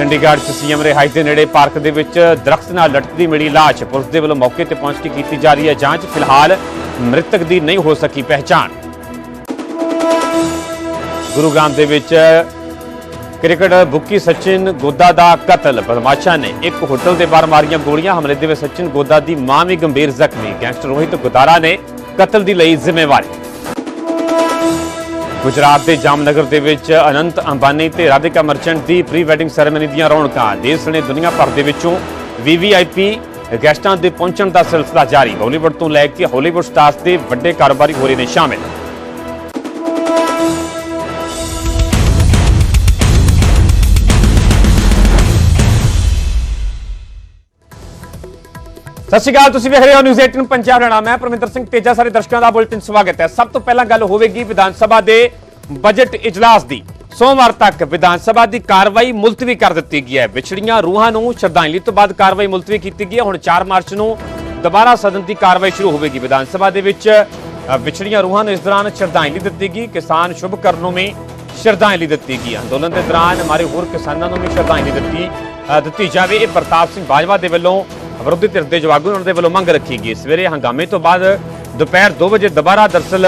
ਚੰਡੀਗੜ੍ਹ 'ਚ ਸੀਐਮ ਰਿਹਾਇਸ਼ ਦੇ ਨੇੜੇ ਪਾਰਕ ਦੇ ਵਿੱਚ ਦਰਖਤ ਨਾਲ ਲਟਕਦੀ ਮਿਲੀ ਲਾਸ਼। ਪੁਲਿਸ ਦੇ ਵੱਲੋਂ ਮੌਕੇ ਤੇ ਪਹੁੰਚ ਕੇ ਕੀਤੀ ਜਾ ਰਹੀ ਹੈ ਜਾਂਚ। ਫਿਲਹਾਲ ਮ੍ਰਿਤਕ ਦੀ ਨਹੀਂ ਹੋ ਸਕੀ ਪਹਿਚਾਣ। ਗੁਰੂਗ੍ਰਾਮ ਦੇ ਵਿੱਚ ਕ੍ਰਿਕਟਰ ਬੁੱਕੀ ਸਚਿਨ ਗੋਦਾ ਦਾ ਕਤਲ। ਬਦਮਾਸ਼ਾਂ ਨੇ ਇੱਕ ਹੋਟਲ ਦੇ ਬਾਹਰ ਮਾਰੀਆਂ ਗੋਲੀਆਂ। ਹਮਲੇ ਦੇ ਵਿੱਚ ਸਚਿਨ ਗੋਦਾ ਦੀ ਮਾਂ ਵੀ ਗੰਭੀਰ ਜ਼ਖਮੀ। ਗੈਂਗਸਟਰ ਰੋਹਿਤ ਗੁਦਾਰਾ ਨੇ ਕਤਲ ਦੀ ਲਈ ਜ਼ਿੰਮੇਵਾਰੀ। ਗੁਜਰਾਤ ਦੇ ਜਾਮਨਗਰ ਦੇ ਵਿੱਚ ਅਨੰਤ ਅੰਬਾਨੀ ਤੇ ਰਾਧਿਕਾ ਮਰਚੈਂਟ ਦੀ ਪ੍ਰੀ ਵੈਡਿੰਗ ਸੈਰੇਮਨੀ ਦੀਆਂ ਰੌਣਕਾਂ। ਦੇਸ਼ ਨੇ ਦੁਨੀਆ ਭਰ ਦੇ ਵਿੱਚੋਂ ਵੀਵੀਆਈਪੀ ਗੈਸਟਾਂ ਦੇ ਪਹੁੰਚਣ ਦਾ ਸਿਲਸਿਲਾ ਜਾਰੀ। ਬਾਲੀਵੁੱਡ ਤੋਂ ਲੈ ਕੇ ਹਾਲੀਵੁੱਡ ਸਟਾਰਸ ਦੇ ਵੱਡੇ ਕਾਰੋਬਾਰੀ ਹੋ ਰਹੇ ਨੇ ਸ਼ਾਮਿਲ। ਸਤਿ ਸ਼੍ਰੀ ਅਕਾਲ, ਤੁਸੀਂ ਵੇਖ ਰਹੇ ਹੋ ਨਿਊਜ਼ 18 ਪੰਜਾਬ ਦਾ ਮੈਂ ਪਰਮਿੰਦਰ ਸਿੰਘ ਤੇਜਾ, ਸਾਰੇ ਦਰਸ਼ਕਾਂ ਦਾ ਬੁਲੇਟਿਨ ਸਵਾਗਤ ਹੈ। ਸਭ ਤੋਂ ਪਹਿਲਾਂ ਗੱਲ ਹੋਵੇਗੀ ਵਿਧਾਨ ਸਭਾ ਦੇ ਬਜਟ ਇਜਲਾਸ ਦੀ। ਸੋਮਵਾਰ ਤੱਕ ਵਿਧਾਨ ਸਭਾ ਦੀ ਕਾਰਵਾਈ ਮੁਲਤਵੀ ਕਰ ਦਿੱਤੀ ਗਈ ਹੈ। ਵਿਛੜੀਆਂ ਰੂਹਾਂ ਨੂੰ ਸ਼ਰਧਾਂਜਲੀ ਤੋਂ ਬਾਅਦ ਕਾਰਵਾਈ ਮੁਲਤਵੀ ਕੀਤੀ ਗਈ ਹੈ। ਹੁਣ 4 ਮਾਰਚ ਨੂੰ ਦੁਬਾਰਾ ਸਦਨ ਦੀ ਕਾਰਵਾਈ ਸ਼ੁਰੂ ਹੋਵੇਗੀ। ਵਿਧਾਨ ਸਭਾ ਦੇ ਵਿੱਚ ਵਿਛੜੀਆਂ ਰੂਹਾਂ ਨੂੰ ਇਸ ਦੌਰਾਨ ਸ਼ਰਧਾਂਜਲੀ ਦਿੱਤੀ ਗਈ। ਕਿਸਾਨ ਸ਼ੁਭ ਕਰਨ ਨੂੰ ਵੀ ਸ਼ਰਧਾਂਜਲੀ ਦਿੱਤੀ ਗਈ। ਅੰਦੋਲਨ ਦੇ ਦੌਰਾਨ ਹਮਾਰੇ ਹੋਰ ਕਿਸਾਨਾਂ ਨੂੰ ਵੀ ਸ਼ਰਧਾਂਜਲੀ ਦਿੱਤੀ ਦਿੱਤੀ ਜਾਵੇ। ਇਹ ਪ੍ਰਤਾਪ ਸਿੰਘ ਬਾਜਵਾ ਦੇ ਵੱਲੋਂ ਵਿਰੋਧੀ ਧਿਰ ਦੇ ਜਵਾਬੀ ਉਹਨਾਂ ਦੇ ਵੱਲੋਂ ਮੰਗ ਰੱਖੀ ਗਈ। ਸਵੇਰੇ ਹੰਗਾਮੇ ਤੋਂ ਬਾਅਦ ਦੁਪਹਿਰ 2 ਵਜੇ ਦੁਬਾਰਾ ਦਰਸਲ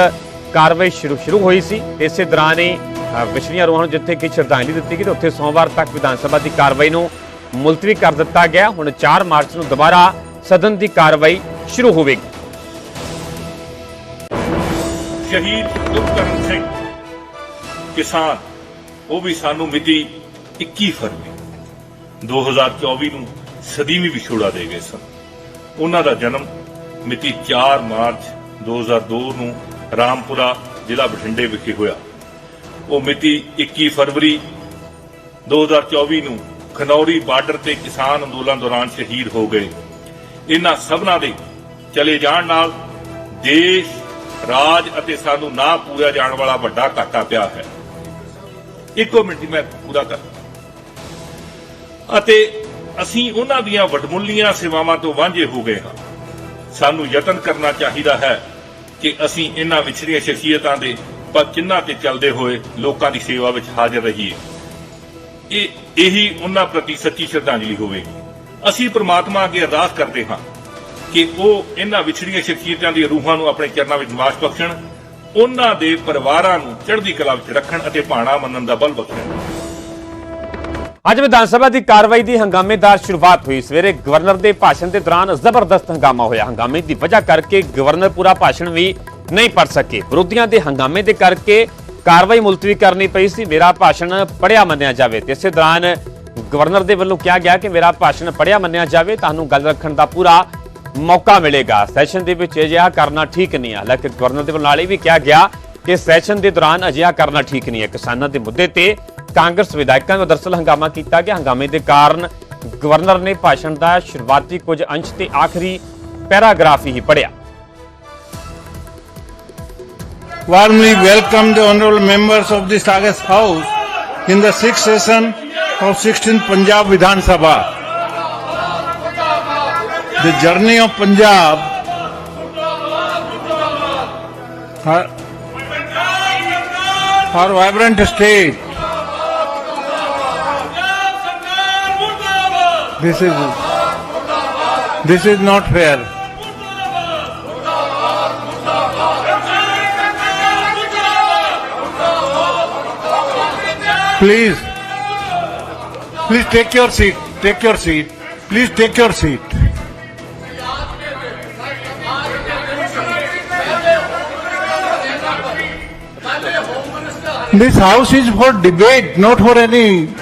ਕਾਰਵਾਈ ਸ਼ੁਰੂ ਸ਼ੁਰੂ ਹੋਈ ਸੀ। ਇਸੇ ਦੌਰਾਨ ਹੀ ਅ, ਵਿਛੜੀਆਂ ਰੂਹਾਂ ਨੂੰ ਜਿੱਥੇ ਕਿ ਸ਼ਰਧਾਂਜਲੀ ਦਿੱਤੀ ਗਈ ਤੇ ਉੱਥੇ ਸੋਮਵਾਰ ਤੱਕ ਵਿਧਾਨ ਸਭਾ ਦੀ ਕਾਰਵਾਈ ਨੂੰ ਮੁਲਤਵੀ ਕਰ ਦਿੱਤਾ ਗਿਆ। ਹੁਣ 4 ਮਾਰਚ ਨੂੰ ਦੁਬਾਰਾ ਸਦਨ ਦੀ ਕਾਰਵਾਈ ਸ਼ੁਰੂ ਹੋਵੇਗੀ। ਸ਼ਹੀਦ ਗੁਰਕਰਨ ਸਿੰਘ ਕਿਸਾਨ ਉਹ ਵੀ ਸਾਨੂੰ ਮਿਤੀ 21 ਫਰਵਰੀ। 2024 ਨੂੰ ਸਦੀਵੀ ਵਿਛੋੜਾ ਦੇ ਗਏ ਸਨ। ਉਹਨਾਂ ਦਾ ਜਨਮ ਮਿਤੀ 4 ਮਾਰਚ 2002 ਨੂੰ ਰਾਮਪੁਰਾ ਜ਼ਿਲ੍ਹਾ ਬਠਿੰਡੇ ਵਿਖੇ ਹੋਇਆ। ਉਹ ਮਿਤੀ 21 ਫਰਵਰੀ 2024 ਨੂੰ ਖਨੌਰੀ ਬਾਰਡਰ ਤੇ ਕਿਸਾਨ ਅੰਦੋਲਨ ਦੌਰਾਨ ਸ਼ਹੀਦ ਹੋ ਗਏ। ਇਹਨਾਂ ਸਭਨਾਂ ਦੇ ਚਲੇ ਜਾਣ ਨਾਲ ਦੇਸ਼, ਰਾਜ ਅਤੇ ਸਾਨੂੰ ਨਾ ਪੂਰਾ ਜਾਣ ਵਾਲਾ ਵੱਡਾ ਘਾਟਾ ਪਿਆ ਹੈ। ਇੱਕੋ ਮਿੰਟ ਮੈਂ ਪੂਰਾ ਕਰ ਅਤੇ ਅਸੀਂ ਉਹਨਾਂ ਦੀਆਂ ਵਡਮੁੱਲੀਆਂ ਸੇਵਾਵਾਂ ਤੋਂ ਵਾਂਝੇ ਹੋ ਗਏ ਹਾਂ। ਸਾਨੂੰ ਯਤਨ ਕਰਨਾ ਚਾਹੀਦਾ ਹੈ ਕਿ ਅਸੀਂ ਇਹਨਾਂ ਵਿਛੜੀਆਂ ਸ਼ਖਸੀਅਤਾਂ ਦੇ ਪਰ ਚਿੰਨ੍ਹਾਂ ਤੇ ਚੱਲਦੇ ਹੋਏ ਲੋਕਾਂ ਦੀ ਸੇਵਾ ਵਿੱਚ ਹਾਜ਼ਰ ਰਹੀਏ। ਇਹ, ਇਹੀ ਉਹਨਾਂ ਪ੍ਰਤੀ ਸੱਚੀ ਸ਼ਰਧਾਂਜਲੀ ਹੋਵੇਗੀ। ਅਸੀਂ ਪ੍ਰਮਾਤਮਾ ਅੱਗੇ ਅਰਦਾਸ ਕਰਦੇ ਹਾਂ ਕਿ ਉਹ ਇਹਨਾਂ ਵਿਛੜੀਆਂ ਸ਼ਖਸੀਅਤਾਂ ਦੀਆਂ ਰੂਹਾਂ ਨੂੰ ਆਪਣੇ ਚਰਨਾਂ ਵਿੱਚ ਨਿਵਾਸ ਬਖਸ਼ਣ, ਉਹਨਾਂ ਦੇ ਪਰਿਵਾਰਾਂ ਨੂੰ ਚੜ੍ਹਦੀ ਕਲਾ ਵਿੱਚ ਰੱਖਣ ਅਤੇ ਭਾਣਾ ਮੰਨਣ ਦਾ ਬਲ ਬਖਸ਼ਣ। ਅੱਜ ਵਿਧਾਨ ਸਭਾ ਦੀ ਕਾਰਵਾਈ ਦੀ ਹੰਗਾਮੇਦਾਰ ਸ਼ੁਰੂਆਤ ਹੋਈ। ਸਵੇਰੇ ਗਵਰਨਰ ਦੇ ਭਾਸ਼ਣ ਦੇ ਦੌਰਾਨ ਜ਼ਬਰਦਸਤ ਹੰਗਾਮਾ ਹੋਇਆ। ਹੰਗਾਮੇ ਦੀ ਵਜ੍ਹਾ ਕਰਕੇ ਗਵਰਨਰ ਪੂਰਾ ਭਾਸ਼ਣ ਵੀ ਨਹੀਂ ਪੜ ਸਕੇ। ਵਿਰੋਧੀਆਂ ਦੇ ਹੰਗਾਮੇ ਦੇ ਕਰਕੇ ਕਾਰਵਾਈ ਮੁਲਤਵੀ ਕਰਨੀ ਪਈ ਸੀ। ਮੇਰਾ ਭਾਸ਼ਣ ਪੜਿਆ ਮੰਨਿਆ ਜਾਵੇ। ਤੇ ਇਸੇ ਦੌਰਾਨ ਗਵਰਨਰ ਦੇ ਵੱਲੋਂ ਕਿਹਾ ਗਿਆ ਕਿ ਮੇਰਾ ਭਾਸ਼ਣ ਪੜਿਆ ਮੰਨਿਆ ਜਾਵੇ, ਤੁਹਾਨੂੰ ਗੱਲ ਰੱਖਣ ਦਾ ਪੂਰਾ ਮੌਕਾ ਮਿਲੇਗਾ। ਸੈਸ਼ਨ ਦੇ ਵਿੱਚ ਅਜਿਹਾ ਕਰਨਾ ਠੀਕ ਨਹੀਂ ਹੈ ਹਾਲਾਂਕਿ ਗਵਰਨਰ ਦੇ ਵੱਲੋਂ ਨਾਲੇ ਵੀ ਕਿਹਾ ਗਿਆ ਕਿ ਸੈਸ਼ਨ ਦੇ ਦੌਰਾਨ ਅਜਿਹਾ ਕਰਨਾ ਠੀਕ ਨਹੀਂ ਹੈ ਕਿਸਾਨਾਂ ਦੇ ਮੁੱਦੇ ਤੇ ਕਾਂਗਰਸ ਵਿਧਾਇਕਾਂ ਨੂੰ ਦਰਸਲ ਹੰਗਾਮਾ ਕੀਤਾ ਗਿਆ ਹੰਗਾਮੇ ਦੇ ਕਾਰਨ ਗਵਰਨਰ ਨੇ ਭਾਸ਼ਣ ਦਾ ਸ਼ੁਰੂਆਤੀ ਕੁਝ ਅੰਸ਼ ਤੇ ਆਖਰੀ ਪੈਰਾਗ੍ਰਾਫ ਹੀ ਪੜਿਆ warmly welcome the honorable members of this August House in the sixth session of 16th Punjab Vidhan Sabha. The journey of Punjab her, her vibrant state. This is this is not fair. Please, please take your seat. Take your seat. Please take your seat. This house is for debate, not for any.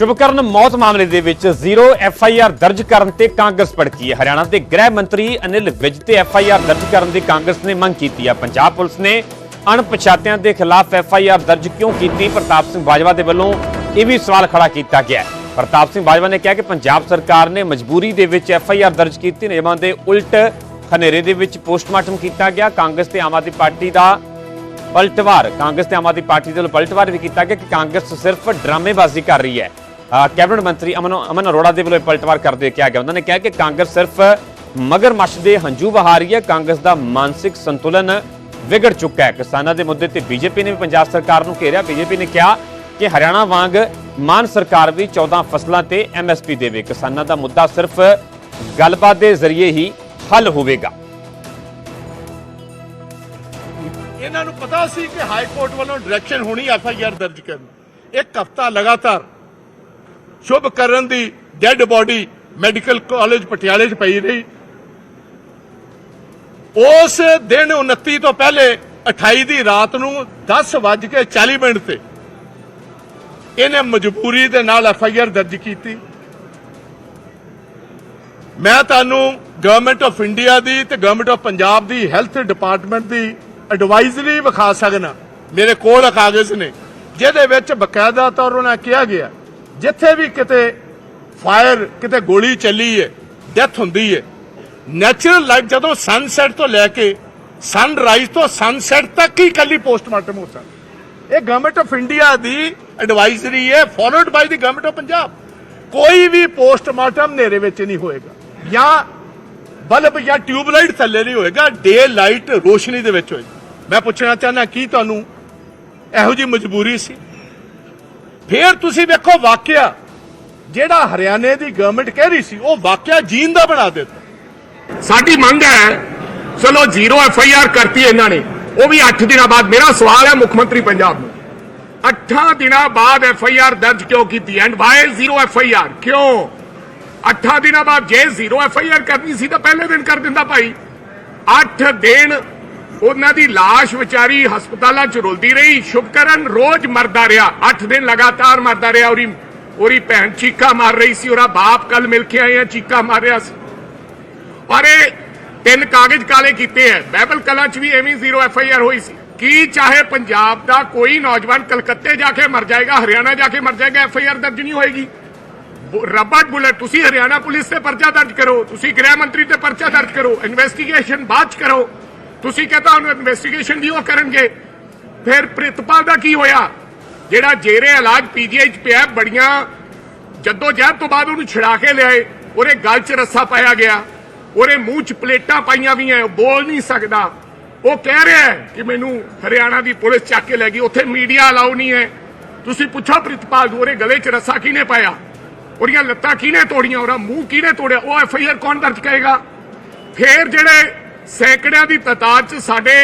Shubhkaran ਮੌਤ ਮਾਮਲੇ ਦੇ ਵਿੱਚ zero F I R ਦਰਜ ਕਰਨ ਤੇ ਕਾਂਗਰਸ ਭੜਕੀ ਹੈ। ਹਰਿਆਣਾ ਦੇ ਗ੍ਰਹਿ ਮੰਤਰੀ ਅਨਿਲ ਵਿਜ ਤੇ ਐਫ ਆਈ ਆਰ ਦਰਜ ਕਰਨ ਦੀ ਕਾਂਗਰਸ ਨੇ ਮੰਗ ਕੀਤੀ ਹੈ। ਪੰਜਾਬ ਪੁਲਿਸ ਨੇ ਅਣਪਛਾਤਿਆਂ ਦੇ ਖਿਲਾਫ ਐਫ ਆਈ ਆਰ ਦਰਜ ਕਿਉਂ ਕੀਤੀ? ਪ੍ਰਤਾਪ ਸਿੰਘ ਬਾਜਵਾ ਦੇ ਵੱਲੋਂ ਇਹ ਵੀ ਸਵਾਲ ਖੜਾ ਕੀਤਾ ਗਿਆ ਪ੍ਰਤਾਪ ਸਿੰਘ ਬਾਜਵਾ ਨੇ ਕਿਹਾ ਕਿ ਪੰਜਾਬ ਸਰਕਾਰ ਨੇ ਮਜਬੂਰੀ ਦੇ ਵਿੱਚ ਐਫ ਆਈ ਆਰ ਦਰਜ ਕੀਤੀ। ਨਿਯਮਾਂ ਦੇ ਉਲਟ ਹਨੇਰੇ ਦੇ ਵਿੱਚ ਪੋਸਟਮਾਰਟਮ ਕੀਤਾ ਗਿਆ। ਕਾਂਗਰਸ ਤੇ ਆਮ ਆਦਮੀ ਪਾਰਟੀ ਦਾ ਪਲਟਵਾਰ ਕਾਂਗਰਸ ਤੇ ਆਮ ਆਦਮੀ ਪਾਰਟੀ ਦੇ ਵੱਲੋਂ ਪਲਟਵਾਰ ਵੀ ਕੀਤਾ ਗਿਆ ਕਿ ਕਾਂਗਰਸ ਸਿਰਫ ਡਰਾਮੇਬਾਜ਼ੀ ਕਰ ਰਹੀ ਹੈ। ਕੈਬਨਿਟ ਮੰਤਰੀ ਅਮਨ ਅਮਨ ਅਰੋੜਾ ਦੇ ਵੱਲੋਂ ਪਲਟਵਾਰ ਕਰਦੇ ਹੋਏ ਕਿਹਾ ਗਿਆ। ਉਹਨਾਂ ਨੇ ਕਿਹਾ ਕਿ ਕਾਂਗਰਸ ਸਿਰਫ ਮਗਰਮੱਛ ਦੇ ਹੰਝੂ ਵਹਾ ਰਹੀ ਹੈ। ਕਾਂਗਰਸ ਦਾ ਮਾਨਸਿਕ ਸੰਤੁਲਨ ਵਿਗੜ ਚੁੱਕਾ ਹੈ। ਕਿਸਾਨਾਂ ਦੇ ਮੁੱਦੇ ਤੇ ਬੀਜੇਪੀ ਨੇ ਵੀ ਪੰਜਾਬ ਸਰਕਾਰ ਨੂੰ ਘੇਰਿਆ। ਬੀਜੇਪੀ ਨੇ ਕਿਹਾ ਕਿ ਹਰਿਆਣਾ ਵਾਂਗ ਮਾਨ ਸਰਕਾਰ ਵੀ 14 ਫਸਲਾਂ ਤੇ ਐਮਐਸਪੀ ਦੇਵੇ। ਕਿਸਾਨਾਂ ਦਾ ਮੁੱਦਾ ਸਿਰਫ ਗੱਲਬਾਤ ਦੇ ਜ਼ਰੀਏ ਹੀ ਹੱਲ ਹੋਵੇਗਾ। ਇਹਨਾਂ ਨੂੰ ਪਤਾ ਸੀ ਕਿ ਹਾਈ ਕੋਰਟ ਵੱਲੋਂ ਡਾਇਰੈਕਸ਼ਨ ਹੋਣੀ ਐਫ ਦਰਜ ਕਰਨ। ਇੱਕ ਹਫਤਾ ਲਗਾਤਾਰ ਸ਼ੁਭ ਕਰਨ ਦੀ ਡੈੱਡ ਬਾਡੀ ਮੈਡੀਕਲ ਕਾਲਜ ਪਟਿਆਲੇ 'ਚ ਪਈ ਰਹੀ। ਉਸ ਦਿਨ 29 ਤੋਂ ਪਹਿਲੇ 28 ਦੀ ਰਾਤ ਨੂੰ 10 ਵੱਜ ਕੇ 40 ਮਿੰਟ ਤੇ ਇਹਨੇ ਮਜਬੂਰੀ ਦੇ ਨਾਲ ਐਫ ਆਈ ਆਰ ਦਰਜ ਕੀਤੀ। ਮੈਂ ਤੁਹਾਨੂੰ ਗਵਰਨਮੈਂਟ ਆਫ ਇੰਡੀਆ ਦੀ ਤੇ ਗਵਰਨਮੈਂਟ ਆਫ ਪੰਜਾਬ ਦੀ ਹੈਲਥ ਡਿਪਾਰਟਮੈਂਟ ਦੀ ਐਡਵਾਈਜ਼ਰੀ ਵਿਖਾ ਸਕਣਾ ਮੇਰੇ ਕੋਲ ਕਾਗਜ਼ ਨੇ, ਜਿਹਦੇ ਵਿੱਚ ਬਕਾਇਦਾ ਤੌਰ ਉਹਨਾਂ ਕਿਹਾ ਗਿਆ ਜਿੱਥੇ ਵੀ ਕਿਤੇ ਫਾਇਰ, ਕਿਤੇ ਗੋਲੀ ਚੱਲੀ ਹੈ ਡੈਥ ਹੁੰਦੀ ਹੈ ਨੈਚੁਰਲ ਲਾਈਫ ਜਦੋਂ ਸਨਸੈਟ ਤੋਂ ਲੈ ਕੇ ਸਨਰਾਈਜ਼ ਤੋਂ ਸਨਸੈਟ ਤੱਕ ਹੀ ਕੱਲੀ ਪੋਸਟਮਾਰਟਮ ਹੋ ਸਕਦਾ ਇਹ ਗਵਰਨਮੈਂਟ ਆਫ ਇੰਡੀਆ ਦੀ ਐਡਵਾਈਜ਼ਰੀ ਹੈ followed by the government of Punjab ਕੋਈ ਵੀ ਪੋਸਟਮਾਰਟਮ ਹਨੇਰੇ ਵਿੱਚ ਨਹੀਂ ਹੋਏਗਾ। ਜਾਂ ਬਲਬ ਜਾਂ ਟਿਊਬਲਾਈਟ ਥੱਲੇ ਨਹੀਂ ਹੋਏਗਾ ਡੇ ਲਾਈਟ ਰੋਸ਼ਨੀ ਦੇ ਵਿੱਚ ਹੋਏਗਾ। ਮੈਂ ਪੁੱਛਣਾ ਚਾਹੁੰਦਾ, ਕੀ ਤੁਹਾਨੂੰ ਇਹੋ ਜੀ ਮਜਬੂਰੀ ਸੀ? ਫਿਰ ਤੁਸੀਂ ਵੇਖੋ ਵਾਕਿਆ, ਜਿਹੜਾ ਹਰਿਆਣੇ ਦੀ ਗਵਰਨਮੈਂਟ ਕਹਿ ਰਹੀ ਸੀ, ਉਹ ਵਾਕਿਆ ਜੀਨ ਦਾ ਬਣਾ ਦਿੱਤਾ। ਸਾਡੀ ਮੰਗ ਹੈ, ਚਲੋ ਜ਼ੀਰੋ ਐਫ ਆਈ ਆਰ ਕਰਤੀ ਇਹਨਾਂ ਨੇ, ਉਹ ਵੀ 8 ਦਿਨਾਂ ਬਾਅਦ, ਮੇਰਾ ਸਵਾਲ ਹੈ ਮੁੱਖ ਮੰਤਰੀ ਪੰਜਾਬ ਨੂੰ। 8 ਦਿਨਾਂ ਬਾਅਦ ਐਫ ਆਈ ਆਰ ਦਰਜ ਕਿਉਂ ਕੀਤੀ and Y zero F I R? ਕਿਉਂ? 8 ਦਿਨਾਂ ਬਾਅਦ ਜੇ ਜ਼ੀਰੋ ਐਫ ਆਈ ਆਰ ਕਰਨੀ ਸੀ ਤਾਂ ਪਹਿਲੇ ਦਿਨ ਕਰ ਦਿੰਦਾ ਭਾਈ। 8 ਦਿਨ ਉਹਨਾਂ ਦੀ লাশ ਵਿਚਾਰੀ ਹਸਪਤਾਲਾਂ 'ਚ ਰੁਲਦੀ ਰਹੀ। ਸ਼ੁਭਕਰਨ ਰੋਜ਼ ਮਰਦਾ ਰਿਹਾ। 8 ਦਿਨ ਲਗਾਤਾਰ ਮਰਦਾ ਰਿਹਾ। ਔਰੀ ਔਰੀ ਭੈਣ ਚੀਕਾ ਮਾਰ ਰਹੀ ਸੀ। ਉਹਦਾ ਬਾਪ ਕੱਲ ਮਿਲ ਕੇ ਆਏ ਆ ਚੀਕਾ ਮਾਰ ਰਿਹਾ ਸੀ। ਪਰ ਇਹ ਤਿੰਨ ਕਾਗਜ਼ ਕਾਲੇ ਕੀਤੇ ਐ ਬਾਈਬਲ ਕਲਾ ਚ ਵੀ ਐਵੇਂ ਜ਼ੀਰੋ ਐਫ ਆਈ ਆਰ ਹੋਈ ਸੀ। ਕੀ ਚਾਹੇ ਪੰਜਾਬ ਦਾ ਕੋਈ ਨੌਜਵਾਨ ਕਲਕੱਤੇ ਜਾ ਕੇ ਮਰ ਜਾਏਗਾ, ਹਰਿਆਣਾ ਜਾ ਕੇ ਮਰ ਜਾਏਗਾ, ਐਫ ਆਈ ਆਰ ਦਰਜ ਨਹੀਂ ਹੋਏਗੀ। ਬੁ- ਰਬੜ ਬੁਲਟ, ਤੁਸੀਂ ਹਰਿਆਣਾ ਪੁਲਿਸ ਤੇ ਪਰਚਾ ਦਰਜ ਕਰੋ। ਤੁਸੀਂ ਗ੍ਰਹਿ ਮੰਤਰੀ ਤੇ ਪਰਚਾ ਦਰਜ ਕਰੋ। ਇਨਵੈਸਟੀਗੇਸ਼ਨ ਬਾਅਦ ਚ ਕਰੋ। ਤੁਸੀਂ ਕਹਤਾ ਉਹਨੂੰ ਇਨਵੈਸਟੀਗੇਸ਼ਨ ਦੀ ਉਹ ਕਰਨਗੇ। ਫਿਰ ਪ੍ਰਿਤਪਾਲ ਦਾ ਕੀ ਹੋਇਆ? ਜਿਹੜਾ ਜੇਰੇ ਇਲਾਜ ਪੀਜੀਆਈ ਚ ਪਿਆ, ਬੜੀਆਂ ਜੱਦੋ ਜਹਿਦ ਤੋਂ ਬਾਅਦ ਉਹਨੂੰ ਛਿੜਾ ਕੇ ਲਿਆਏ। ਉਹਦੇ ਗਲ 'ਚ ਰੱਸਾ ਪਾਇਆ ਗਿਆ। ਉਹਦੇ ਮੂੰਹ 'ਚ ਪਲੇਟਾਂ ਪਾਈਆਂ ਵੀ ਉਹ ਬੋਲ ਨਹੀਂ ਸਕਦਾ। ਉਹ ਕਹਿ ਰਿਹਾ ਕਿ ਮੈਨੂੰ ਹਰਿਆਣਾ ਦੀ ਪੁਲਿਸ ਚੱਕ ਕੇ ਲੈ ਗਈ। ਉੱਥੇ ਮੀਡੀਆ ਅਲਾਉ ਨਹੀਂ ਹੈ। ਤੁਸੀਂ ਪੁੱਛੋ ਪ੍ਰਿਤਪਾਲ ਨੂੰ, ਉਹਦੇ ਗਲੇ 'ਚ ਰੱਸਾ ਕਿਹਨੇ ਪਾਇਆ? ਉਹਦੀਆਂ ਲੱਤਾਂ ਕਿਹਨੇ ਤੋੜੀਆਂ? ਉਹਦਾ ਮੂੰਹ ਕਿਹਨੇ ਤੋੜਿਆ? ਉਹ ਐਫ ਆਈ ਆਰ ਕੌਣ ਦਰਜ ਕਰੇਗਾ? ਫੇਰ ਜਿਹੜੇ ਸੈਂਕੜਿਆਂ ਦੀ ਤਾਦਾਦ 'ਚ ਸਾਡੇ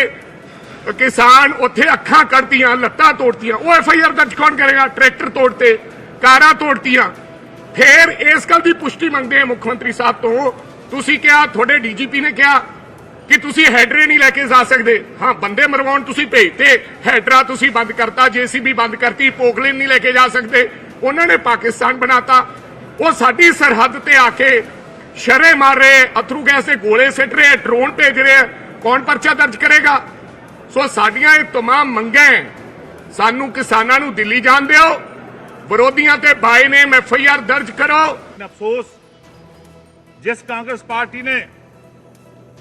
ਕਿਸਾਨ ਉੱਥੇ ਅੱਖਾਂ ਕੱਢਤੀਆਂ ਲੱਤਾਂ ਤੋੜਤੀਆਂ। ਉਹ ਐਫ ਆਈ ਆਰ ਦਰਜ ਕੌਣ ਕਰੇਗਾ? ਟਰੈਕਟਰ ਤੋੜਤੇ ਕਾਰਾਂ ਤੋੜਤੀਆਂ। ਫੇਰ ਇਸ ਗੱਲ ਦੀ ਪੁਸ਼ਟੀ ਮੰਗਦੇ ਆ ਮੁੱਖ ਮੰਤਰੀ ਸਾਹਿਬ ਤੋਂ। ਤੁਸੀਂ ਕਿਹਾ, ਤੁਹਾਡੇ ਡੀਜੀਪੀ ਨੇ ਕਿਹਾ ਕਿ ਤੁਸੀਂ ਹੈਡਰੇ ਨਹੀਂ ਲੈ ਕੇ ਜਾ ਸਕਦੇ। ਹਾਂ, ਬੰਦੇ ਮਰਵਾਉਣ ਤੁਸੀਂ ਭੇਜਤੇ। ਹੈਡਰਾ ਤੁਸੀਂ ਬੰਦ ਕਰਤਾ ਜੀਸੀਬੀ ਬੰਦ ਕਰਤੀ ਪੋਕਲੇਨ ਨਹੀਂ ਲੈ ਕੇ ਜਾ ਸਕਦੇ। ਉਹਨਾਂ ਨੇ ਪਾਕਿਸਤਾਨ ਬਣਾਤਾ। ਉਹ ਸਾਡੀ ਸਰਹੱਦ ਤੇ ਆ ਕੇ ਸ਼ਰੇ ਮਾਰ ਰਹੇ ਅਥਰੂ ਗੈਸ ਦੇ ਗੋਲੇ ਸਿੱਟ ਰਹੇ ਡਰੋਨ ਭੇਜ ਰਹੇ ਆ। ਕੌਣ ਪਰਚਾ ਦਰਜ ਕਰੇਗਾ ਸੋ ਸਾਡੀਆਂ ਇਹ तमाम ਮੰਗਾਂ ਹੈ। ਸਾਨੂੰ ਕਿਸਾਨਾਂ ਨੂੰ ਦਿੱਲੀ ਜਾਣ ਦਿਓ ਵਿਰੋਧੀਆਂ ਤੇ ਬਾਈ ਨੇ ਐਫ ਆਈ ਆਰ ਦਰਜ ਕਰੋ ਅਫਸੋਸ ਜਿਸ ਕਾਂਗਰਸ ਪਾਰਟੀ ਨੇ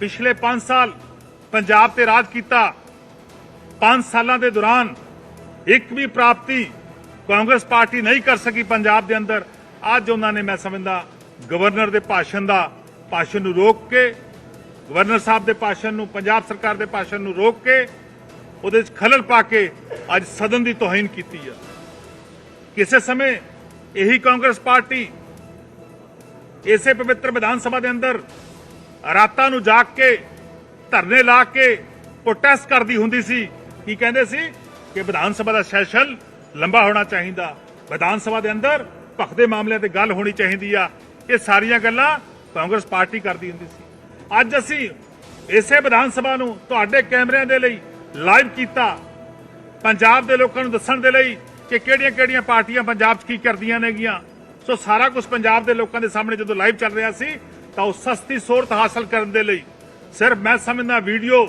ਪਿਛਲੇ 5 ਸਾਲ ਪੰਜਾਬ ਤੇ ਰਾਜ ਕੀਤਾ 5 ਸਾਲਾਂ ਦੇ ਦੌਰਾਨ ਇੱਕ ਵੀ ਪ੍ਰਾਪਤੀ ਕਾਂਗਰਸ ਪਾਰਟੀ ਨਹੀਂ ਕਰ ਸਕੀ ਪੰਜਾਬ ਦੇ ਅੰਦਰ ਅੱਜ ਉਹਨਾਂ ਨੇ ਮੈਂ ਸਮਝਦਾ ਗਵਰਨਰ ਦੇ ਭਾਸ਼ਣ ਦਾ ਭਾਸ਼ਣ ਨੂੰ ਰੋਕ ਕੇ, ਗਵਰਨਰ ਸਾਹਿਬ ਦੇ ਭਾਸ਼ਣ ਨੂੰ, ਪੰਜਾਬ ਸਰਕਾਰ ਦੇ ਭਾਸ਼ਣ ਨੂੰ ਰੋਕ ਕੇ, ਉਹਦੇ ਵਿੱਚ ਖਲਲ ਪਾ ਕੇ ਅੱਜ ਸਦਨ ਦੀ ਤੋਹੀਨ ਕੀਤੀ ਆ। ਕਿਸੇ ਸਮੇਂ ਇਹੀ ਕਾਂਗਰਸ ਪਾਰਟੀ ਇਸੇ ਪਵਿੱਤਰ ਵਿਧਾਨ ਸਭਾ ਦੇ ਅੰਦਰ ਰਾਤਾਂ ਨੂੰ ਜਾਗ ਕੇ, ਧਰਨੇ ਲਾ ਕੇ ਪ੍ਰੋਟੈਸਟ ਕਰਦੀ ਹੁੰਦੀ ਸੀ। ਕੀ ਕਹਿੰਦੇ ਸੀ? ਕਿ ਵਿਧਾਨ ਸਭਾ ਦਾ ਸੈਸ਼ਨ ਲੰਬਾ ਹੋਣਾ ਚਾਹੀਦਾ। ਵਿਧਾਨ ਸਭਾ ਦੇ ਅੰਦਰ ਭਖਦੇ ਮਾਮਲਿਆਂ ਤੇ ਗੱਲ ਹੋਣੀ ਚਾਹੀਦੀ ਆ। ਇਹ ਸਾਰੀਆਂ ਗੱਲਾਂ ਕਾਂਗਰਸ ਪਾਰਟੀ ਕਰਦੀ ਹੁੰਦੀ ਸੀ। ਅੱਜ ਅਸੀਂ ਇਸੇ ਵਿਧਾਨ ਸਭਾ ਨੂੰ ਤੁਹਾਡੇ ਕੈਮਰਿਆਂ ਦੇ ਲਈ ਲਾਈਵ ਕੀਤਾ। ਪੰਜਾਬ ਦੇ ਲੋਕਾਂ ਨੂੰ ਦੱਸਣ ਦੇ ਲਈ ਕਿ ਕਿਹੜੀਆਂ-ਕਿਹੜੀਆਂ ਪਾਰਟੀਆਂ ਪੰਜਾਬ 'ਚ ਕੀ ਕਰਦੀਆਂ ਨੇਗੀਆਂ। ਸੋ ਸਾਰਾ ਕੁਝ ਪੰਜਾਬ ਦੇ ਲੋਕਾਂ ਦੇ ਸਾਹਮਣੇ ਜਦੋਂ ਲਾਈਵ ਚੱਲ ਰਿਹਾ ਸੀ, ਤਾਂ ਉਹ ਸਸਤੀ ਸੋਰਤ ਹਾਸਲ ਕਰਨ ਦੇ ਲਈ ਸਿਰਫ ਮੈਂ ਸਮਝਦਾ ਵੀਡੀਓ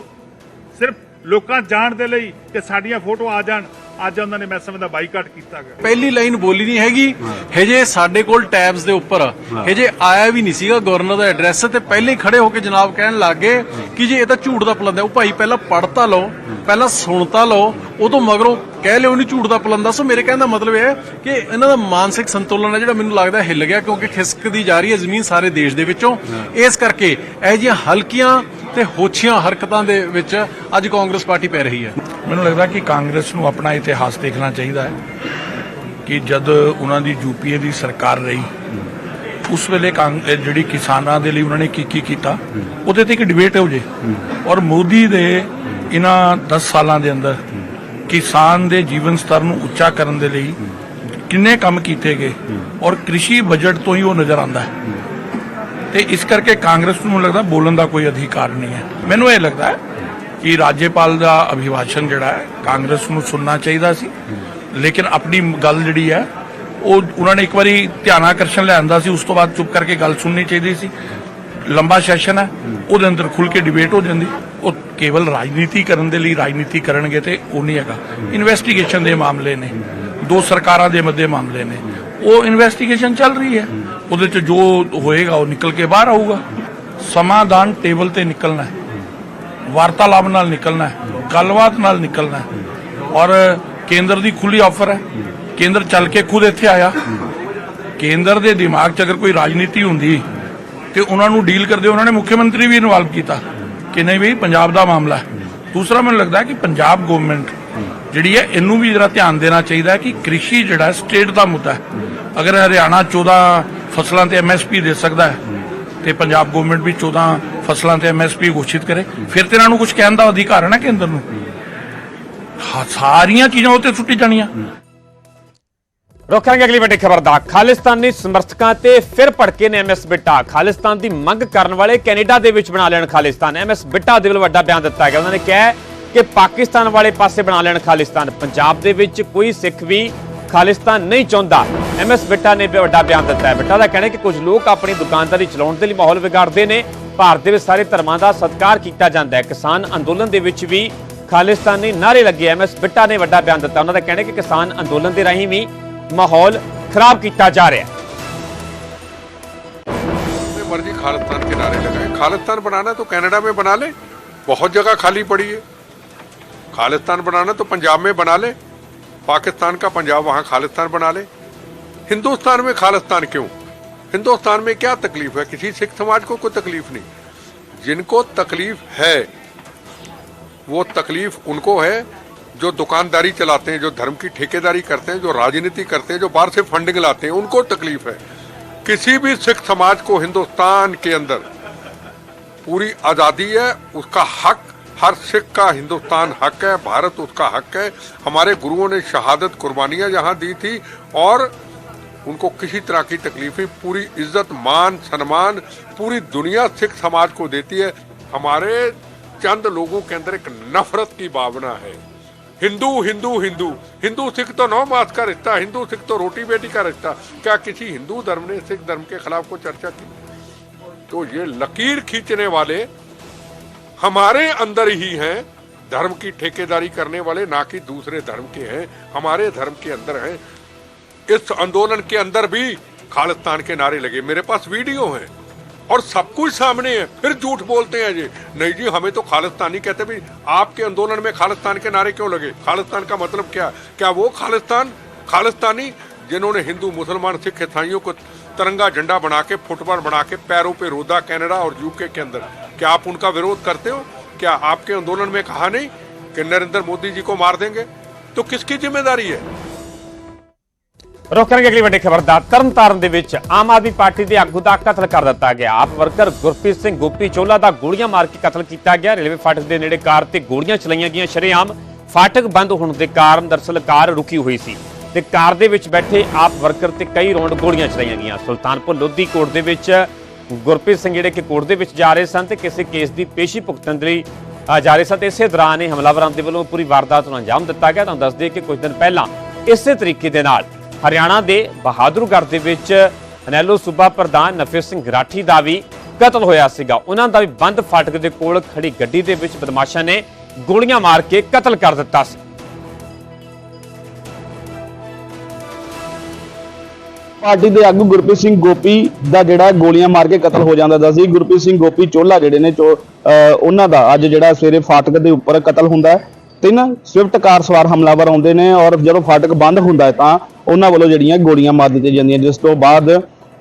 ਸਿਰਫ ਲੋਕਾਂ ਜਾਣ ਦੇ ਲਈ ਕਿ ਸਾਡੀਆਂ ਫੋਟੋ ਆ ਜਾਣ। ਅੱਜ ਉਹਨਾਂ ਨੇ ਮੈਂ ਸਮਝਦਾ ਬਾਈਕਾਟ ਕੀਤਾ ਗਿਆ। ਪਹਿਲੀ ਲਾਈਨ ਬੋਲੀ ਨਹੀਂ ਹੈਗੀ। ਹਜੇ ਸਾਡੇ ਕੋਲ ਟੈਬਸ ਦੇ ਉੱਪਰ। ਹਜੇ ਆਇਆ ਵੀ ਨਹੀਂ ਸੀਗਾ ਗਵਰਨਰ ਦਾ ਐਡਰੈਸ ਤੇ ਪਹਿਲੇ ਹੀ ਖੜੇ ਹੋ ਕੇ ਜਨਾਬ ਕਹਿਣ ਲੱਗੇ ਕਿ ਜੇ ਇਹ ਤਾਂ ਝੂਠ ਦਾ ਪਲੰਦਾ ਉਹ ਭਾਈ ਪਹਿਲਾਂ ਪੜ੍ਹ ਤਾਂ ਲਓ ਪਹਿਲਾਂ ਸੁਣ ਤਾਂ ਲਓ ਉਦੋਂ ਮਗਰੋਂ ਕਹਿ ਲਿਓ ਨਹੀਂ ਝੂਠ ਦਾ ਪਲੰਦਾ। ਸੋ ਮੇਰੇ ਕਹਿਣ ਦਾ ਮਤਲਬ ਇਹ ਹੈ ਕਿ ਇਹਨਾਂ ਦਾ ਮਾਨਸਿਕ ਸੰਤੁਲਨ ਹੈ ਜਿਹੜਾ ਮੈਨੂੰ ਲੱਗਦਾ ਹਿੱਲ ਗਿਆ ਕਿਉਂਕਿ ਖਿਸਕਦੀ ਜਾ ਰਹੀ ਹੈ ਜ਼ਮੀਨ ਸਾਰੇ ਦੇਸ਼ ਦੇ ਵਿੱਚੋਂ। ਇਸ ਕਰਕੇ ਇਹ ਜਿਹੀਆਂ ਹਲਕੀਆਂ ਤੇ ਹੋਛੀਆਂ ਹਰਕਤਾਂ ਦੇ ਵਿੱਚ ਅੱਜ ਕਾਂਗਰਸ ਪਾਰਟੀ ਪੈ ਰਹੀ ਹੈ। ਮੈਨੂੰ ਲੱਗਦਾ ਕਿ ਕਾਂਗਰਸ ਨੂੰ ਆਪਣਾ ਇਤਿਹਾਸ ਦੇਖਣਾ ਚਾਹੀਦਾ ਹੈ ਕਿ ਜਦ ਉਹਨਾਂ ਦੀ ਯੂਪੀਏ ਦੀ ਸਰਕਾਰ ਰਹੀ, ਉਸ ਵੇਲੇ ਕਾਂਗ- ਜਿਹੜੀ ਕਿਸਾਨਾਂ ਦੇ ਲਈ ਉਹਨਾਂ ਨੇ ਕੀ ਕੀ ਕੀਤਾ, ਉਹਦੇ ਤੇ ਇੱਕ ਡਿਬੇਟ ਹੋ ਜੇ। ਔਰ ਮੋਦੀ ਦੇ ਇਹਨਾਂ 10 ਸਾਲਾਂ ਦੇ ਅੰਦਰ ਕਿਸਾਨ ਦੇ ਜੀਵਨ ਸਤਰ ਨੂੰ ਉੱਚਾ ਕਰਨ ਦੇ ਲਈ ਕਿੰਨੇ ਕੰਮ ਕੀਤੇ ਗਏ, ਔਰ ਕ੍ਰਿਸ਼ੀ ਬਜਟ ਤੋਂ ਹੀ ਉਹ ਨਜ਼ਰ ਆਉਂਦਾ ਹੈ। ਤੇ ਇਸ ਕਰਕੇ ਕਾਂਗਰਸ ਨੂੰ ਲੱਗਦਾ ਬੋਲਣ ਦਾ ਕੋਈ ਅਧਿਕਾਰ ਨਹੀਂ ਹੈ। ਮੈਨੂੰ ਇਹ ਲੱਗਦਾ ਹੈ ਕਿ ਰਾਜੇਪਾਲ ਦਾ ਅਭਿਭਾਸ਼ਣ ਜਿਹੜਾ ਹੈ, ਕਾਂਗਰਸ ਨੂੰ ਸੁਣਨਾ ਚਾਹੀਦਾ ਸੀ। ਲੇਕਿਨ ਆਪਣੀ ਗੱਲ ਜਿਹੜੀ ਹੈ, ਉਹ ਉਹਨਾਂ ਨੇ ਇੱਕ ਵਾਰੀ ਧਿਆਨ ਆਕਰਸ਼ਣ ਲਿਆਂਦਾ ਸੀ, ਉਸ ਤੋਂ ਬਾਅਦ ਚੁੱਪ ਕਰਕੇ ਗੱਲ ਸੁਣਨੀ ਚਾਹੀਦੀ ਸੀ। ਲੰਬਾ ਸੈਸ਼ਨ ਹੈ, ਉਹਦੇ ਅੰਦਰ ਖੁੱਲ ਕੇ ਡਿਬੇਟ ਹੋ ਜਾਂਦੀ। ਉਹ ਕੇਵਲ ਰਾਜਨੀਤੀ ਕਰਨ ਦੇ ਲਈ ਰਾਜਨੀਤੀ ਕਰਨਗੇ ਤੇ ਉਹ ਨਹੀਂ ਹੈਗਾ। ਇਨਵੈਸਟੀਗੇਸ਼ਨ ਦੇ ਮਾਮਲੇ ਨੇ, ਦੋ ਸਰਕਾਰਾਂ ਦੇ ਮੱਦੇ ਮਾਮਲੇ ਨੇ। ਉਹ ਇਨਵੈਸਟੀਗੇਸ਼ਨ ਚੱਲ ਰਹੀ ਹੈ। ਉਹਦੇ ਚ ਜੋ ਹੋਏਗਾ, ਉਹ ਨਿਕਲ ਕੇ ਬਾਹਰ ਆਊਗਾ। ਸਮਾਧਾਨ ਟੇਬਲ ਤੇ ਨਿਕਲਣਾ ਹੈ। ਵਾਰਤਾਲਾਪ ਨਾਲ ਨਿਕਲਣਾ ਹੈ, ਗੱਲਬਾਤ ਨਾਲ ਨਿਕਲਣਾ ਹੈ। ਔਰ ਕੇਂਦਰ ਦੀ ਖੁੱਲੀ ਆਫਰ ਹੈ। ਕੇਂਦਰ ਚੱਲ ਕੇ ਖੁਦ ਇੱਥੇ ਆਇਆ। ਕੇਂਦਰ ਦੇ ਦਿਮਾਗ 'ਚ ਅਗਰ ਕੋਈ ਰਾਜਨੀਤੀ ਹੁੰਦੀ ਤੇ ਉਹਨਾਂ ਨੂੰ ਡੀਲ ਕਰਦੇ, ਉਹਨਾਂ ਨੇ ਮੁੱਖ ਮੰਤਰੀ ਵੀ ਇਨਵੋਲਵ ਕੀਤਾ ਕਿ ਨਹੀਂ ਵੀ ਪੰਜਾਬ ਦਾ ਮਾਮਲਾ ਹੈ। ਦੂਸਰਾ ਮੈਨੂੰ ਲੱਗਦਾ ਕਿ ਪੰਜਾਬ ਗਵਰਨਮੈਂਟ ਜਿਹੜੀ ਹੈ, ਇਹਨੂੰ ਵੀ ਜਰਾ ਧਿਆਨ ਦੇਣਾ ਚਾਹੀਦਾ ਹੈ ਕਿ ਕ੍ਰਿਸ਼ੀ ਜਿਹੜਾ ਸਟੇਟ ਦਾ ਮੁੱਦਾ ਹੈ। ਅਗਰ ਹਰਿਆਣਾ 14 ਫਸਲਾਂ ਤੇ ਐਮਐਸਪੀ ਦੇ ਸਕਦਾ ਹੈ ਤੇ ਪੰਜਾਬ ਗਵਰਨਮੈਂਟ ਵੀ 14 ਫਸਲਾਂ ਤੇ ਐਮਐਸਪੀ ਘੋਸ਼ਿਤ ਕਰੇ, ਫਿਰ ਤੇ ਇਹਨਾਂ ਨੂੰ ਕੁਝ ਕਹਿਣ ਦਾ ਅਧਿਕਾਰ ਹੈ ਨਾ ਕੇਂਦਰ ਨੂੰ? ਸਾਰੀਆਂ ਚੀਜ਼ਾਂ ਉੱਤੇ ਸੁੱਟੀ ਜਾਣੀਆਂ। ਰੋਕਾਂਗੇ ਅਗਲੀ ਵੱਡੀ ਖਬਰ ਦਾ। ਖਾਲਿਸਤਾਨੀ ਸਮਰਥਕਾਂ ਤੇ ਫਿਰ ਭੜਕੇ ਨੇ ਐਮਐਸ ਬਿੱਟਾ। ਖਾਲਿਸਤਾਨ ਦੀ ਮੰਗ ਕਰਨ ਵਾਲੇ ਕੈਨੇਡਾ ਦੇ ਵਿੱਚ ਬਣਾ ਲੈਣ ਖਾਲਿਸਤਾਨ। ਐਮਐਸ ਬਿੱਟਾ ਦੇ ਵੱਲੋਂ ਵੱਡਾ ਬਿਆਨ ਦਿੱਤਾ ਗਿਆ। ਉਹਨਾਂ ਨੇ ਕਿਹਾ ਕਿ ਪਾਕਿਸਤਾਨ ਵਾਲੇ ਪਾਸੇ ਬਣਾ ਲੈਣ ਖਾਲਿਸਤਾਨ। ਪੰਜਾਬ ਦੇ ਵਿੱਚ ਕੋਈ ਸਿੱਖ ਵੀ ਖਾਲਿਸਤਾਨ ਨਹੀਂ ਚਾਹੁੰਦਾ। ਐਮਐਸ ਬਿੱਟਾ ਨੇ ਵੱਡਾ ਬਿਆਨ ਦਿੱਤਾ ਹੈ। ਬਿੱਟਾ ਦਾ ਕਹਿਣਾ ਕਿ ਕੁਝ ਲੋਕ ਆਪਣੀ ਦੁਕਾਨਦਾਰੀ ਚਲਾਉਣ ਦੇ ਲਈ ਮਾਹੌਲ ਵਿਗਾੜਦੇ ਨੇ। ਭਾਰਤ ਦੇ ਵਿੱਚ ਸਾਰੇ ਧਰਮਾਂ ਦਾ ਸਤਿਕਾਰ ਕੀਤਾ ਜਾਂਦਾ ਹੈ ਕਿਸਾਨ ਅੰਦੋਲਨ ਦੇ ਵਿੱਚ ਵੀ ਖਾਲਿਸਤਾਨੀ ਨਾਰੇ ਲੱਗੇ ਐਮਐਸ ਬਿੱਟਾ ਨੇ ਵੱਡਾ ਬਿਆਨ ਦਿੱਤਾ ਉਹਨਾਂ ਦਾ ਕਹਿਣਾ ਹੈ ਕਿ ਕਿਸਾਨ ਅੰਦੋਲਨ ਦੇ ਰਾਹੀਂ ਵੀ माहौल खराब किया जा रहा है जितने मर्जी खालिस्तान के नारे लगाए खालिस्तान बनाना है तो कनाडा में बना ले बहुत जगह खाली पड़ी है खालिस्तान बनाना तो पंजाब में बना ले पाकिस्तान का पंजाब वहां खालिस्तान बना ले हिंदुस्तान में खालिस्तान क्यों हिंदुस्तान में क्या तकलीफ़ है? किसी सिख समाज को कोई तकलीफ़ नहीं। जिनको तकलीफ़ है, वो तकलीफ़ उनको है, जो दुकानदारी चलाते हैं, जो धर्म की ठेकेदारी करते हैं, जो राजनीति करते हैं, जो बाहर से फंडिंग लाते हैं, उनको तकलीफ़ है। किसी भी सिख समाज को हिंदुस्तान के अंदर पूरी आज़ादी है, उसका हक, हर सिख का हिंदुस्तान हक है, भारत उसका हक है। हमारे गुरुओं ने शहादत कुर्बानियाँ यहाँ दी थी और उनको किसी तरह की तकलीफ़, पूरी इज़्ज़त, मान सम्मान पूरी दुनिया सिख समाज को देती है। हमारे चंद लोगों के अंदर एक नफरत की भावना है। हिंदू हिंदू हिंदू। हिंदू सिख तो नौ मास का रिश्ता, हिंदू सिख तो रोटी बेटी का रिश्ता। क्या किसी हिंदू धर्म ने सिख धर्म के खिलाफ को चर्चा की? तो ये लकीर खींचने वाले हमारे अंदर ही हैं। धर्म की ठेकेदारी करने वाले ना कि दूसरे धर्म के हैं। हमारे धर्म के अंदर हैं। इस आंदोलन के अंदर भी खालिस्तान के नारे लगे। मेरे पास वीडियो है और सब कुछ सामने है। फिर झूठ बोलते हैं जी। नहीं जी, हमें तो खालिस्तानी कहते भी आपके आंदोलन में खालिस्तान के नारे क्यों लगे? खालिस्तान का मतलब क्या? क्या वो खालिस्तान? खालिस्तानी, जिन्होंने हिंदू, मुसलमान, सिख, ईसाइयों को तिरंगा झंडा बना के, फुटबॉल बना के, पैरों पे रोदा कनाडा और यूके के अंदर, क्या आप उनका विरोध करते हो? क्या आपके आंदोलन में कहा नहीं कि नरेंद्र मोदी जी को मार देंगे? तो किसकी ज़िम्मेदारी है? ਰੋਕਾਂਗੇ ਅਗਲੀ ਵੱਡੀ ਖਬਰ ਦਾ। ਤਰਨਤਾਰਨ ਦੇ ਵਿੱਚ ਆਮ ਆਦਮੀ ਪਾਰਟੀ ਦੇ ਆਗੂ ਦਾ ਕਤਲ ਕਰ ਦਿੱਤਾ ਗਿਆ। ਆਪ ਵਰਕਰ ਗੁਰਪ੍ਰੀਤ ਸਿੰਘ ਗੋਪੀ ਚੋਲਾ ਦਾ ਗੋਲੀਆਂ ਮਾਰ ਕੇ ਕਤਲ ਕੀਤਾ ਗਿਆ। ਰੇਲਵੇ ਫਾਟਕ ਦੇ ਨੇੜੇ ਕਾਰ ਤੇ ਗੋਲੀਆਂ ਚਲਾਈਆਂ ਗਈਆਂ। ਸ਼ਰੇਆਮ ਫਾਟਕ ਬੰਦ ਹੋਣ ਦੇ ਕਾਰਨ ਦਰਸਲ ਕਾਰ ਰੁਕੀ ਹੋਈ ਸੀ ਤੇ ਕਾਰ ਦੇ ਵਿੱਚ ਬੈਠੇ ਆਪ ਵਰਕਰ ਤੇ ਕਈ ਰੌਂਡ ਗੋਲੀਆਂ ਚਲਾਈਆਂ ਗਈਆਂ। ਸੁਲਤਾਨਪੁਰ ਲੋਧੀ ਕੋਰਟ ਦੇ ਵਿੱਚ ਗੁਰਪ੍ਰੀਤ ਸਿੰਘ ਜਿਹੜੇ ਕਿ ਕੋਰਟ ਦੇ ਵਿੱਚ ਜਾ ਰਹੇ ਸਨ ਤੇ ਕਿਸੇ ਕੇਸ ਦੀ ਪੇਸ਼ੀ ਭੁਗਤਣ ਲਈ ਅ, ਜਾ ਰਹੇ ਸਨ ਤੇ ਇਸੇ ਦੌਰਾਨ ਇਹ ਹਮਲਾਵਰਾਂ ਦੇ ਵੱਲੋਂ ਪੂਰੀ ਵਾਰਦਾਤ ਨੂੰ ਅੰਜਾਮ ਦਿੱਤਾ ਗਿਆ। ਤੁਹਾਨੂੰ ਦੱਸ ਦਈਏ ਕਿ ਕੁਝ ਦਿਨ ਪਹਿਲਾਂ ਇਸੇ ਤਰੀਕੇ ਦੇ ਨਾਲ ਹਰਿਆਣਾ ਦੇ ਬਹਾਦਰਗੜ੍ਹ ਦੇ ਵਿੱਚ ਅਨੈਲੋ ਸੂਬਾ ਪ੍ਰਧਾਨ ਨਫਿਸ ਸਿੰਘ ਗਰਾਠੀ ਦਾ ਵੀ ਕਤਲ ਹੋਇਆ ਸੀਗਾ। ਉਹਨਾਂ ਦਾ ਵੀ ਬੰਦ ਫਾਟਕ ਦੇ ਕੋਲ ਖੜੀ ਗੱਡੀ ਦੇ ਵਿੱਚ ਬਦਮਾਸ਼ਾਂ ਨੇ ਗੋਲੀਆਂ ਮਾਰ ਕੇ ਕਤਲ ਕਰ ਦਿੱਤਾ ਸੀ। ਪਾਰਟੀ ਦੇ ਆਗੂ ਗੁਰਪ੍ਰੀਤ ਸਿੰਘ ਗੋਪੀ ਦਾ ਜਿਹੜਾ ਗੋਲੀਆਂ ਮਾਰ ਕੇ ਕਤਲ ਹੋ ਜਾਂਦਾ ਦਾ ਸੀ। ਗੁਰਪ੍ਰੀਤ ਸਿੰਘ ਗੋਪੀ ਚੋਲਾ ਜਿਹੜੇ ਨੇ ਚੋ ਉਹਨਾਂ ਦਾ ਅੱਜ ਜਿਹੜਾ ਸਵੇਰੇ ਫਾਟਕ ਦੇ ਉੱਪਰ ਕਤਲ ਹੁੰਦਾ ਤਿੰਨ ਸਵਿਫਟ ਕਾਰ ਸਵਾਰ ਹਮਲਾਵਰ ਆਉਂਦੇ ਨੇ ਔਰ ਜਦੋਂ ਫਾਟਕ ਬੰਦ ਹੁੰਦਾ ਤਾਂ ਉਹਨਾਂ ਵੱਲੋਂ ਜਿਹੜੀਆਂ ਗੋਲੀਆਂ ਮਾਰ ਦਿੱਤੀਆਂ ਜਾਂਦੀਆਂ ਜਿਸ ਤੋਂ ਬਾਅਦ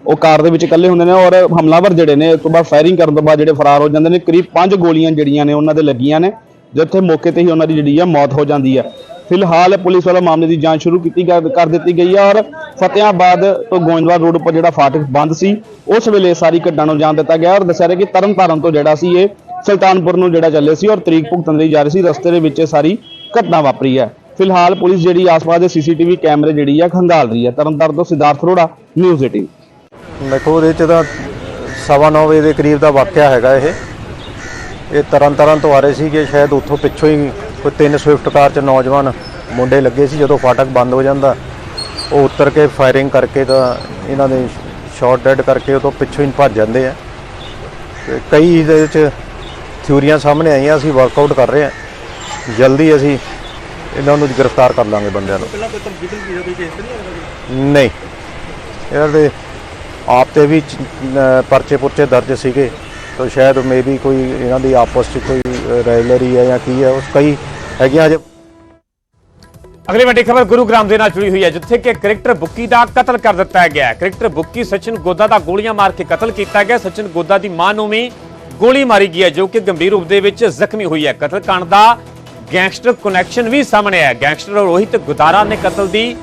ਉਹ ਕਾਰ ਦੇ ਵਿੱਚ ਇਕੱਲੇ ਹੁੰਦੇ ਨੇ ਔਰ ਹਮਲਾਵਰ ਜਿਹੜੇ ਨੇ, ਉਸ ਤੋਂ ਬਾਅਦ ਫਾਇਰਿੰਗ ਕਰਨ ਤੋਂ ਬਾਅਦ ਜਿਹੜੇ ਫਰਾਰ ਹੋ ਜਾਂਦੇ ਨੇ, ਕਰੀਬ 5 ਗੋਲੀਆਂ ਜਿਹੜੀਆਂ ਨੇ ਉਹਨਾਂ ਦੇ ਲੱਗੀਆਂ ਨੇ, ਜਿੱਥੇ ਮੌਕੇ ਤੇ ਹੀ ਉਹਨਾਂ ਦੀ ਜਿਹੜੀ ਆ ਮੌਤ ਹੋ ਜਾਂਦੀ ਹੈ ਫਿਲਹਾਲ ਪੁਲਿਸ ਵੱਲੋਂ ਮਾਮਲੇ ਦੀ ਜਾਂਚ ਸ਼ੁਰੂ ਕੀਤੀ ਕਰ ਦਿੱਤੀ ਗਈ ਹੈ ਔਰ ਫਤਿਆਬਾਦ ਤੋਂ ਗੋਇੰਦਵਾਲ ਰੋਡ ਉੱਪਰ ਜਿਹੜਾ ਫਾਟਕ ਬੰਦ ਸੀ, ਉਸ ਵੇਲੇ ਸਾਰੀ ਘਟਨਾ ਨੂੰ ਅੰਜਾਮ ਦਿੱਤਾ ਗਿਆ ਔਰ ਦੱਸਿਆ ਰਿਹਾ ਕਿ ਤਰਨਤਾਰਨ ਤੋਂ ਜਿਹੜਾ ਸੀ ਇਹ ਸੁਲਤਾਨਪੁਰ ਨੂੰ ਜਿਹੜਾ ਚੱਲੇ ਸੀ ਔਰ ਤਰੀਕ ਭੁਗਤਣ ਲਈ ਜਾ ਰਹੀ ਸੀ, ਰਸਤੇ ਦੇ ਵਿੱਚ ਇਹ ਸਾਰੀ ਘਟਨਾ ਵਾਪਰੀ ਹੈ ਫਿਲਹਾਲ ਪੁਲਿਸ ਜਿਹੜੀ ਆਸ-ਪਾਸ ਦੇ ਸੀਸੀਟੀਵੀ ਕੈਮਰੇ ਜਿਹੜੀ ਆ ਖੰਗਾਲ ਰਹੀ ਹੈ ਤਰਨਤਾਰਨ ਤੋਂ ਸਿਧਾਰਥ ਅਰੋੜਾ, ਨਿਊਜ਼ 18 ਦੇਖੋ ਇਹਦੇ ਚ ਤਾਂ ਸਵਾ ਨੌ ਵਜੇ ਦੇ ਕਰੀਬ ਦਾ ਵਾਕਿਆ ਹੈਗਾ ਇਹ। ਇਹ ਤਰਨ ਤਾਰਨ ਤੋਂ ਆ ਰਹੇ ਸੀਗੇ, ਸ਼ਾਇਦ ਉੱਥੋਂ ਪਿੱਛੋਂ ਹੀ ਕੋਈ ਤਿੰਨ ਸਵਿਫਟ ਕਾਰ ਚ ਨੌਜਵਾਨ ਮੁੰਡੇ ਲੱਗੇ ਸੀ, ਜਦੋਂ ਫਾਟਕ ਬੰਦ ਹੋ ਜਾਂਦਾ। ਉਹ ਉਤਰ ਕੇ ਫਾਇਰਿੰਗ ਕਰਕੇ ਤਾਂ ਇਹਨਾਂ ਦੇ ਸ਼ਾਟ ਡੈਡ ਕਰਕੇ ਉਹ ਤੋਂ ਪਿੱਛੋਂ ਹੀ ਭੱਜ ਜਾਂਦੇ ਆ। ਤੇ ਕਈ ਇਹਦੇ ਵਿੱਚ ਥਿਊਰੀਆਂ ਸਾਹਮਣੇ ਆਈਆਂ, ਅਸੀਂ ਵਰਕਆਊਟ ਕਰ ਰਹੇ ਹਾਂ ਜਲਦੀ ਅਸੀਂ ਇਹਨਾਂ ਨੂੰ ਗ੍ਰਿਫਤਾਰ ਕਰ ਲਾਂਗੇ ਬੰਦਿਆਂ ਨੂੰ। ਪਹਿਲਾਂ ਕੋਈ ਨਹੀਂ ਇਹਨਾਂ ਦੇ ਆਪ ਤੇ ਵੀ ਪਰਚੇ ਪੁਰਚੇ ਦਰਜ ਸੀਗੇ ਤਾਂ ਸ਼ਾਇਦ ਮੇਬੀ ਕੋਈ ਇਹਨਾਂ ਦੀ ਆਪਸ ਚ ਕੋਈ ਰੈਗੂਲਰੀ ਹੈ ਜਾਂ ਕੀ ਹੈ ਉਸ ਕਈ ਹੈਗੀਆਂ ਅਜੇ ਅਗਲੀ ਵੱਡੀ ਖਬਰ ਗੁਰੂਗ੍ਰਾਮ ਦੇ ਨਾਲ ਜੁੜੀ ਹੋਈ ਹੈ ਜਿੱਥੇ ਕਿ ਕ੍ਰਿਕਟਰ ਬੁੱਕੀ ਦਾ ਕਤਲ ਕਰ ਦਿੱਤਾ ਗਿਆ। ਹੈ ਕ੍ਰਿਕਟਰ ਬੁੱਕੀ ਸਚਿਨ ਗੋਦਾ ਦਾ ਗੋਲੀਆਂ ਮਾਰ ਕੇ ਕਤਲ ਕੀਤਾ ਗਿਆ। ਸਚਿਨ ਗੋਦਾ ਦੀ ਮਾਂ ਨੂੰ ਵੀ ਗੋਲੀ ਮਾਰੀ ਗਈ ਹੈ ਜੋ ਕਿ ਗੰਭੀਰ ਰੂਪ ਦੇ ਵਿੱਚ ਜ਼ਖਮੀ ਹੋਈ ਹੈ। ਕਤਲ ਕਾਂਡ ਦਾ ਗੈਂਗਸਟਰ ਕਨੈਕਸ਼ਨ ਵੀ ਸਾਹਮਣੇ ਆਇਆ। ਗੈਂਗਸਟਰ ਰੋਹਿਤ ਗੁਦਾਰਾ ਨੇ ਕਤਲ ਦੀ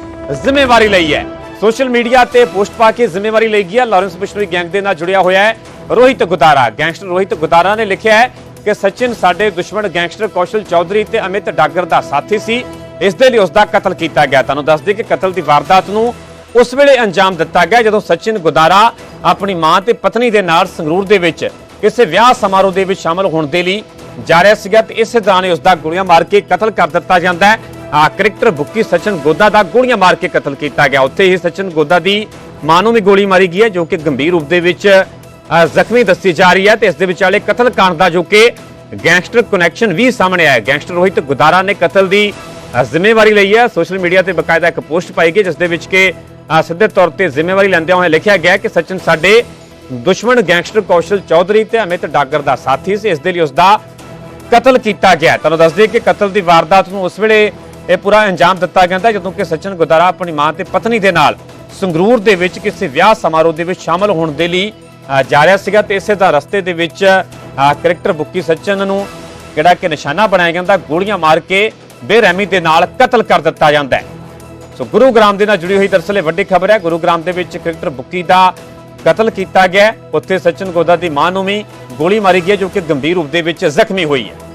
ਜ਼ਿੰਮੇਵਾਰੀ ਲਈ ਹੈ। ਸੋਸ਼ਲ ਮੀਡੀਆ ਤੇ ਪੋਸਟ ਪਾ ਕੇ ਜ਼ਿੰਮੇਵਾਰੀ ਲਈ ਗਈ ਲਾਰੈਂਸ ਬਿਸ਼ਨੋਈ ਗੈਂਗ ਦੇ ਨਾਲ ਜੁੜਿਆ ਹੋਇਆ ਹੈ ਰੋਹਿਤ ਗੁਦਾਰਾ। ਗੈਂਗਸਟਰ ਰੋਹਿਤ ਗੁਦਾਰਾ ਨੇ ਲਿਖਿਆ ਹੈ ਕਿ ਸਚਿਨ ਸਾਡੇ ਦੁਸ਼ਮਣ ਗੈਂਗਸਟਰ ਕੌਸ਼ਲ ਚੌਧਰੀ ਤੇ ਅਮਿਤ ਡਾਗਰ ਦਾ ਸਾਥੀ ਸੀ। ਇਸ ਦੇ ਲਈ ਉਸ ਦਾ ਕਤਲ ਕੀਤਾ ਗਿਆ। ਤੁਹਾਨੂੰ ਦੱਸ ਦਈਏ ਕਿ ਕਤਲ ਦੀ ਵਾਰਦਾਤ ਨੂੰ ਉਸ ਵੇਲੇ ਅੰਜਾਮ ਦਿੱਤਾ ਗਿਆ ਜਦੋਂ ਸਚਿਨ ਗੁਦਾਰਾ ਆਪਣੀ ਮਾਂ ਤੇ ਪਤਨੀ ਦੇ ਨਾਲ ਸੰਗਰੂਰ ਦੇ ਵਿੱਚ ਕਿਸੇ ਵਿਆਹ ਸਮਾਰੋਹ ਦੇ ਵਿੱਚ ਸ਼ਾਮਲ ਹੋਣ ਦੇ ਲਈ ਜਾ ਰਿਹਾ ਸੀਗਾ ਤੇ ਇਸੇ ਦੌਰਾਨ ਹੀ ਉਸ ਦਾ ਗੋਲੀਆਂ ਮਾਰ ਕੇ ਕਤਲ ਕਰ ਦਿੱਤਾ ਜਾਂਦਾ ਹੈ। ਆ ਕ੍ਰਿਕਟਰ ਬੁੱਕੀ ਸਚਿਨ ਗੋਦਾ ਦਾ ਗੋਲੀਆਂ ਮਾਰ ਕੇ ਕਤਲ ਕੀਤਾ ਗਿਆ। ਉੱਥੇ ਹੀ ਸਚਿਨ ਗੋਦਾ ਦੀ ਮਾਂ ਨੂੰ ਵੀ ਗੋਲੀ ਮਾਰੀ ਗਈ ਹੈ, ਜੋ ਕਿ ਗੰਭੀਰ ਰੂਪ ਦੇ ਵਿੱਚ ਜ਼ਖਮੀ ਦੱਸੀ ਜਾ ਰਹੀ ਹੈ ਤੇ ਇਸ ਦੇ ਵਿਚਾਲੇ ਕਤਲ ਕਾਂਡ ਦਾ ਜੋ ਕਿ ਗੈਂਗਸਟਰ ਕਨੈਕਸ਼ਨ ਵੀ ਸਾਹਮਣੇ ਆਇਆ ਗੈਂਗਸਟਰ ਰੋਹਿਤ ਗੁਦਾਰਾ ਨੇ ਕਤਲ ਦੀ ਜ਼ਿੰਮੇਵਾਰੀ ਲਈ ਹੈ। ਸੋਸ਼ਲ ਮੀਡੀਆ ਤੇ ਬਕਾਇਦਾ ਇੱਕ ਪੋਸਟ ਪਾਈ ਗਈ, ਜਿਸ ਦੇ ਵਿੱਚ ਕਿ ਸਿੱਧੇ ਤੌਰ ਤੇ ਜ਼ਿੰਮੇਵਾਰੀ ਲੈਂਦਿਆਂ ਹੋਏ ਲਿਖਿਆ ਗਿਆ ਕਿ ਸਚਿਨ ਸਾਡੇ ਦੁਸ਼ਮਣ ਗੈਂਗਸਟਰ ਕੌਸ਼ਲ ਚੌਧਰੀ ਤੇ ਅਮਿਤ ਡਾਗਰ ਦਾ ਸਾਥੀ ਸੀ। ਇਸ ਦੇ ਲਈ ਉਸ ਦਾ ਕਤਲ ਕੀਤਾ ਗਿਆ। ਤੁਹਾਨੂੰ ਦੱਸ ਦਈਏ ਕਿ ਕਤਲ ਦੀ ਵਾਰਦਾਤ ਨੂੰ ਉਸ ਵੇਲੇ ਇਹ ਪੂਰਾ ਅੰਜਾਮ ਦਿੱਤਾ ਗਿਆ ਜਦੋਂ ਕਿ ਸਚਿਨ ਗੁਦਾਰਾ ਆਪਣੀ ਮਾਂ ਤੇ ਪਤਨੀ ਦੇ ਨਾਲ ਸੰਗਰੂਰ ਦੇ ਵਿੱਚ ਕਿਸੇ ਵਿਆਹ ਸਮਾਰੋਹ ਦੇ ਵਿੱਚ ਸ਼ਾਮਲ ਹੋਣ ਦੇ ਲਈ ਜਾ ਰਿਹਾ ਸੀਗਾ ਤੇ ਇਸੇ ਦਾ ਰਸਤੇ ਦੇ ਵਿੱਚ ਅ, ਕ੍ਰਿਕਟਰ ਬੁੱਕੀ ਸਚਿਨ ਨੂੰ ਜਿਹੜਾ ਕਿ ਨਿਸ਼ਾਨਾ ਬਣਾਇਆ ਜਾਂਦਾ ਗੋਲੀਆਂ ਮਾਰ ਕੇ ਬੇਰਹਿਮੀ ਦੇ ਨਾਲ ਕਤਲ ਕਰ ਦਿੱਤਾ ਜਾਂਦਾ ਹੈ। ਸੋ ਗੁਰੂਗ੍ਰਾਮ ਦੇ ਨਾਲ ਜੁੜੀ ਹੋਈ ਦਰਅਸਲ ਇਹ ਵੱਡੀ ਖਬਰ ਹੈ। ਗੁਰੂਗ੍ਰਾਮ ਦੇ ਵਿੱਚ ਕ੍ਰਿਕਟਰ ਬੁੱਕੀ ਦਾ ਕਤਲ ਕੀਤਾ ਗਿਆ। ਉੱਥੇ ਸਚਿਨ ਗੋਦਾ ਦੀ ਮਾਂ ਨੂੰ ਵੀ ਗੋਲੀ ਮਾਰੀ ਗਈ ਹੈ ਜੋ ਕਿ ਗੰਭੀਰ ਰੂਪ ਦੇ ਵਿੱਚ ਜ਼ਖਮੀ ਹੋਈ ਹੈ।